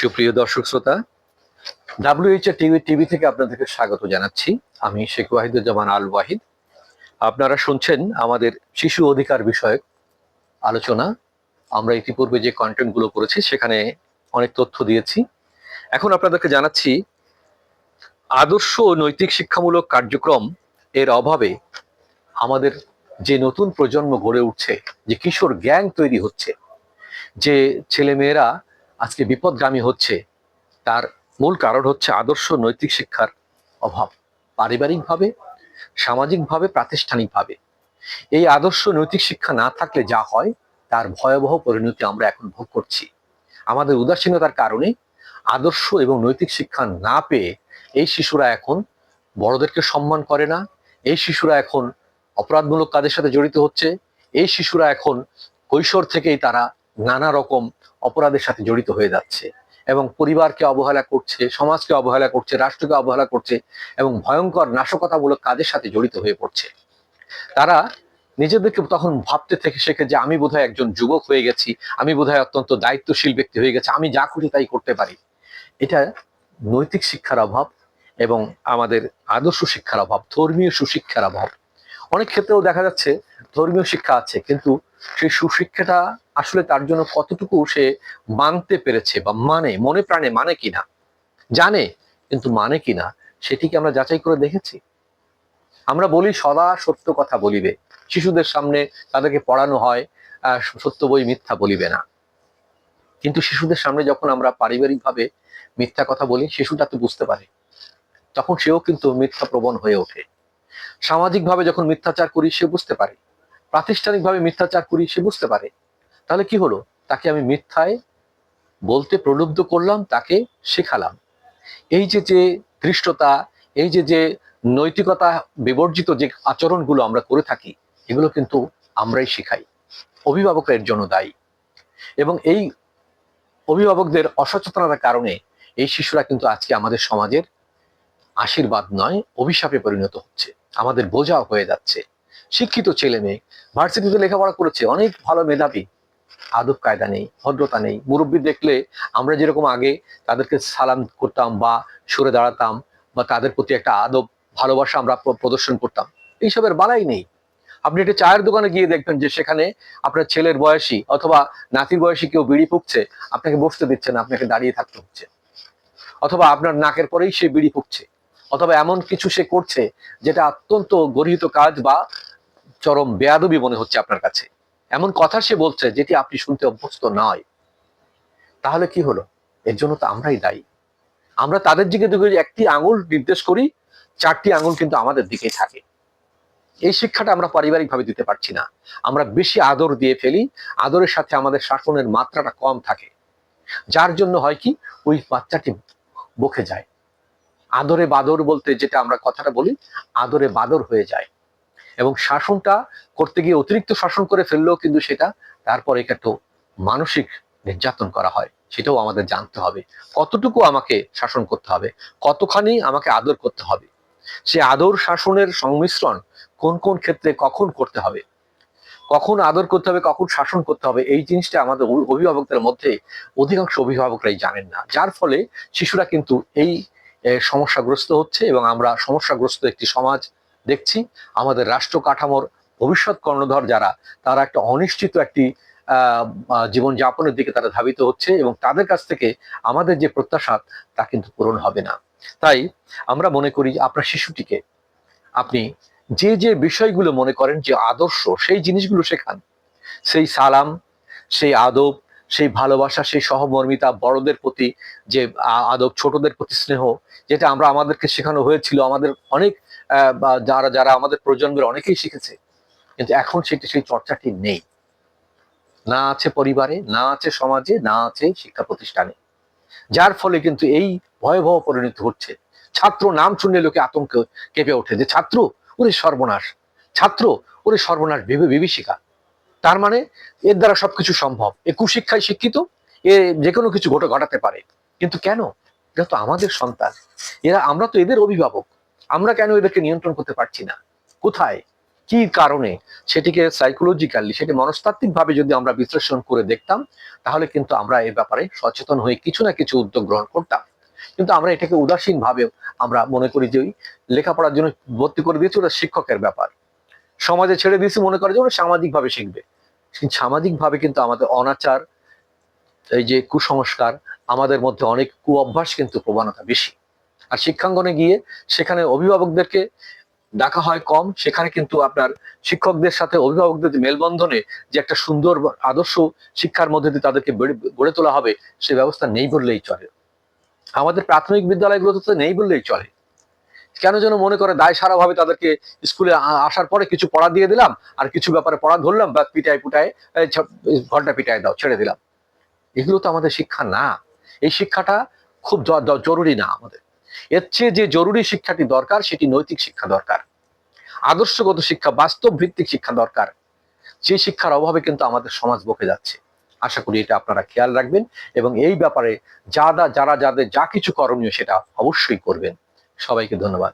সুপ্রিয় দর্শক শ্রোতা ডাব্লিউএইচএ টিভি টিভি থেকে আপনাদেরকে স্বাগত জানাচ্ছি। আমি শেখ ওয়াহিদুজ্জামান আল ওয়াহিদ। আপনারা শুনছেন আমাদের শিশু অধিকার বিষয়ক আলোচনা। আমরা ইতিপূর্বে যে কন্টেন্টগুলো করেছি, সেখানে অনেক তথ্য দিয়েছি। এখন আপনাদেরকে জানাচ্ছি, আদর্শ ও নৈতিক শিক্ষামূলক কার্যক্রম এর অভাবে আমাদের যে নতুন প্রজন্ম গড়ে উঠছে, যে কিশোর গ্যাং তৈরি হচ্ছে, যে ছেলেমেয়েরা আজকে বিপদগামী হচ্ছে, তার মূল কারণ হচ্ছে আদর্শ নৈতিক শিক্ষার অভাব। পারিবারিকভাবে, সামাজিকভাবে, প্রাতিষ্ঠানিকভাবে। এই আদর্শ নৈতিক শিক্ষা না থাকলে যা হয়, তার ভয়াবহ পরিণতি আমরা এখন ভোগ করছি। আমাদের উদাসীনতার কারণে আদর্শ এবং নৈতিক শিক্ষা না পেয়ে এই শিশুরা এখন বড়দেরকে সম্মান করে না, এই শিশুরা এখন অপরাধমূলক কাজের সাথে জড়িত হচ্ছে, এই শিশুরা এখন কৈশোর থেকেই তারা নানা রকম অপরাধের সাথে জড়িত হয়ে যাচ্ছে এবং পরিবারকে অবহেলা করছে, সমাজকে অবহেলা করছে, রাষ্ট্রকে অবহেলা করছে এবং ভয়ঙ্কর নাশকতামূলক কাজের সাথে জড়িত হয়ে পড়ছে। তারা নিজেদেরকে তখন ভাবতে থেকে শেখে যে আমি বোধহয় একজন যুবক হয়ে গেছি, আমি বোধহয় অত্যন্ত দায়িত্বশীল ব্যক্তি হয়ে গেছি, আমি যা খুশি তাই করতে পারি। এটা নৈতিক শিক্ষার অভাব এবং আমাদের আদর্শ শিক্ষার অভাব, ধর্মীয় সুশিক্ষার অভাব। অনেক ক্ষেত্রেও দেখা যাচ্ছে ধর্মীয় শিক্ষা আছে, কিন্তু সেই সুশিক্ষাটা আসলে তার জন্য কতটুকু সে মানতে পেরেছে বা মানে মনে প্রাণে মানে কিনা? জানে, কিন্তু মানে কিনা সেটিকে আমরা যাচাই করে দেখেছি? আমরা বলি, সদা সত্য কথা বলিবে। শিশুদের সামনে তাদেরকে পড়ানো হয় সত্য বই মিথ্যা বলিবে না। কিন্তু শিশুদের সামনে যখন আমরা পারিবারিকভাবে মিথ্যা কথা বলি, শিশুটা তো বুঝতে পারে। তখন সেও কিন্তু মিথ্যা প্রবণ হয়ে ওঠে। সামাজিকভাবে যখন মিথ্যাচার করি, সে বুঝতে পারে। প্রাতিষ্ঠানিকভাবে মিথ্যাচার করি, সে বুঝতে পারে। তাহলে কি হলো? তাকে আমি মিথ্যায় বলতে প্রলুব্ধ করলাম, তাকে শেখালাম। এই যে যে ধৃষ্টতা, এই যে যে নৈতিকতা বিবর্জিত যে আচরণগুলো আমরা করে থাকি, এগুলো কিন্তু আমরাই শেখাই। অভিভাবকরা এর জন্য দায়ী। এবং এই অভিভাবকদের অসচেতনতার কারণে এই শিশুরা কিন্তু আজকে আমাদের সমাজের আশীর্বাদ নয়, অভিশাপে পরিণত হচ্ছে। আমাদের বোঝা হয়ে যাচ্ছে। শিক্ষিত ছেলে মেয়ে ভার্সিটিতে লেখাপড়া করেছে, অনেক ভালো মেধাবী। আদব কায়দা নেই, ভদ্রতা নেই। মুরব্বী দেখলে আমরা যেরকম আগে তাদেরকে সালাম করতাম বা সরে দাঁড়াতাম বা তাদের প্রতি একটা আদব, ভালোবাসা আমরা প্রদর্শন করতাম। এইসবের বালাই নেই। আপনি একটা চায়ের দোকানে গিয়ে দেখবেন যে সেখানে আপনার ছেলের বয়সী অথবা নাতির বয়সী কেউ বিড়ি ফুঁকছে, আপনাকে বসতে দিচ্ছে না, আপনাকে দাঁড়িয়ে থাকতে হচ্ছে। অথবা আপনার নাকের পরেই সে বিড়ি ফুঁকছে। অথবা এমন কিছু সে করছে যেটা অত্যন্ত গর্হিত কাজ বা চরম বেয়াদবি মনে হচ্ছে আপনার কাছে। এমন কথা সে বলছে যেটি আপনি শুনতে অভ্যস্ত নয়। তাহলে কি হলো? এর জন্য তো আমরাই দায়ী। আমরা তাদের দিকে একটি আঙুল নির্দেশ করি, চারটি আঙুল কিন্তু আমাদের দিকেই থাকে। এই শিক্ষাটা আমরা পারিবারিকভাবে দিতে পারছি না। আমরা বেশি আদর দিয়ে ফেলি, আদরের সাথে আমাদের শাসনের মাত্রাটা কম থাকে। যার জন্য হয় কি? ওই বাচ্চাটি বকে যায়। আদরে বাদর বলতে যেটা আমরা কথাটা বলি, আদরে বাদর হয়ে যায়। এবং শাসনটা করতে গিয়ে অতিরিক্ত শাসন করে ফেললেও কিন্তু সেটা তারপরে একটু মানসিক নির্যাতন করা হয়, সেটাও আমাদের জানতে হবে। কতটুকু আমাকে শাসন করতে হবে? কতখানি আমাকে আদর করতে হবে? সে আদর শাসনের সংমিশ্রণ কোন কোন ক্ষেত্রে কখন করতে হবে? কখন আদর করতে হবে, কখন শাসন করতে হবে? এই জিনিসটা আমাদের অভিভাবকদের মধ্যে অধিকাংশ অভিভাবকরাই জানেন না। যার ফলে শিশুরা কিন্তু এই সমস্যাগ্রস্ত হচ্ছে এবং আমরা সমস্যাগ্রস্ত একটি সমাজ দেখছি আমাদের রাষ্ট্র কাঠামোর ভবিষ্যৎ কর্ণধর যারা, তারা একটা অনিশ্চিত একটি জীবনযাপনের দিকে তারা ধাবিত হচ্ছে এবং তাদের কাছ থেকে আমাদের যে প্রত্যাশা তা কিন্তু পূরণ হবে না। তাই আমরা মনে করি আপনার শিশুটিকে আপনি যে যে বিষয়গুলো মনে করেন যে আদর্শ, সেই জিনিসগুলো শেখান। সেই সালাম, সেই আদব, সেই ভালোবাসা, সেই সহমর্মিতা, বড়দের প্রতি যে আদব, ছোটদের প্রতি স্নেহ, যেটা আমরা আমাদেরকে শেখানো হয়েছিল, আমাদের অনেক বা যারা যারা আমাদের প্রজন্মের অনেকেই শিখেছে, কিন্তু এখন সেটি সেই চর্চাটি নেই। না আছে পরিবারে, না আছে সমাজে, না আছে শিক্ষা প্রতিষ্ঠানে। যার ফলে কিন্তু এই ভয়াবহ পরিণত হচ্ছে ছাত্র নাম শুনলে লোকে আতঙ্ক কেঁপে ওঠে যে, ছাত্র, ওরে সর্বনাশ। ছাত্র, ওরে সর্বনাশ ভেবে বিভীষিকা। তার মানে এর দ্বারা সবকিছু সম্ভব। এ কুশিক্ষায় শিক্ষিত, এ যে কোনো কিছু ঘটে ঘটাতে পারে। কিন্তু কেন? এটা তো আমাদের সন্তান। এরা আমরা তো এদের অভিভাবক। আমরা কেন এদেরকে নিয়ন্ত্রণ করতে পারছি না? কোথায়? কি কারণে? সেটিকে সাইকোলজিক্যালি সেটি মনস্তাত্ত্বিক ভাবে যদি আমরা বিশ্লেষণ করে দেখতাম, তাহলে কিন্তু আমরা এই ব্যাপারে সচেতন হয়ে কিছু না কিছু উদ্যোগ গ্রহণ করতাম। কিন্তু আমরা এটাকে উদাসীন ভাবে আমরা মনে করি যে লেখাপড়ার জন্য ভর্তি করে দিয়েছি, ওটা শিক্ষকের ব্যাপার। সমাজে ছেড়ে দিয়েছি মনে করে যে ওরা সামাজিক ভাবে শিখবে। কিন্তু সামাজিক ভাবে কিন্তু আমাদের অনাচার, এই যে কুসংস্কার, আমাদের মধ্যে অনেক কু অভ্যাস কিন্তু প্রবণতা বেশি। আর শিক্ষাঙ্গনে গিয়ে সেখানে অভিভাবকদেরকে ডাকা হয় কম। সেখানে কিন্তু আপনার শিক্ষকদের সাথে অভিভাবকদের মেলবন্ধনে যে একটা সুন্দর আদর্শ শিক্ষার মধ্যে দিয়ে তাদেরকে গড়ে তোলা হবে, সে ব্যবস্থা নেই বললেই চলে। আমাদের প্রাথমিক বিদ্যালয়গুলোতে তো নেই বললেই চলে। কেন যেন মনে করে দায় সারা ভাবে তাদেরকে স্কুলে আসার পরে কিছু পড়া দিয়ে দিলাম, আর কিছু ব্যাপারে পড়া ধরলাম, বা পিটায় পুটায় ঘণ্টা পিটায় দাও, ছেড়ে দিলাম। এগুলো তো আমাদের শিক্ষা না। এই শিক্ষাটা খুব জরুরি না আমাদের। এর চেয়ে যে জরুরি শিক্ষাটি দরকার, সেটি নৈতিক শিক্ষা দরকার। আদর্শগত শিক্ষা, বাস্তব ভিত্তিক শিক্ষা দরকার। যে শিক্ষার অভাবে কিন্তু আমাদের সমাজ বকে যাচ্ছে। আশা করি এটা আপনারা খেয়াল রাখবেন এবং এই ব্যাপারে যারা যারা যাদের যা কিছু করণীয় সেটা অবশ্যই করবেন। সবাইকে ধন্যবাদ।